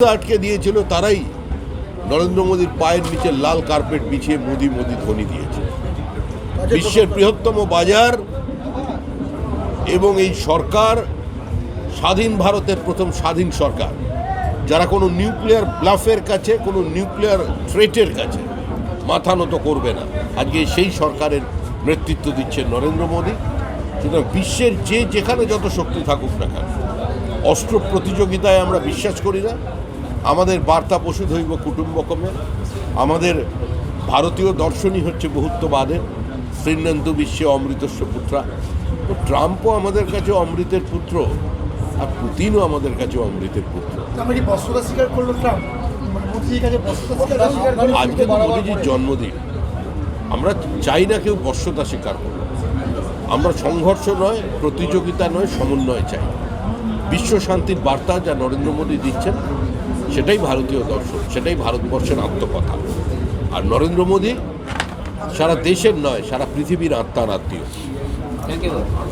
আটকে দিয়েছিল তারাই নরেন্দ্র মোদীর পায়ের নিচে লাল কার্পেট বিছিয়ে মোদি মোদি ধ্বনি দিয়েছে। বিশ্বের বৃহত্তম বাজার এবং এই সরকার স্বাধীন ভারতের প্রথম স্বাধীন সরকার। যারা কোনো নিউক্লিয়ার ব্লাফের কাছে কোনো নিউক্লিয়ার থ্রেটের কাছে মাথা নত করবে না। আজকে সেই সরকারের নেতৃত্ব দিচ্ছে নরেন্দ্র মোদী। সুতরাং বিশ্বের যে যেখানে যত শক্তি থাকুক না কেন অস্ত্র প্রতিযোগিতায় আমরা বিশ্বাস করি না। আমাদের বার্তা পশু দৈব কুটুম্বকমে আমাদের ভারতীয় দর্শনই হচ্ছে বহুত্ববাদের শ্রীনন্দু বিশ্বে অমৃতস্ব পুত্রা। তো ট্রাম্পও আমাদের কাছে অমৃতের পুত্র আর পুতিনও আমাদের কাছে অমৃতের পুত্র। মানে মোদিজির কাছে বস্ত্রতা স্বীকার করল? আজকে তো মোদিজির জন্মদিন। আমরা চাই না কেউ বর্ষতা স্বীকার করুন আমরা সংঘর্ষ নয় প্রতিযোগিতা নয় সমন্বয় চাই। বিশ্ব শান্তির বার্তা যা নরেন্দ্র মোদী দিচ্ছেন সেটাই ভারতীয় দর্শন, সেটাই ভারতবর্ষের আত্মকথা। আর নরেন্দ্র মোদী সারা দেশের নয়, সারা পৃথিবীর আত্মার আত্মীয়।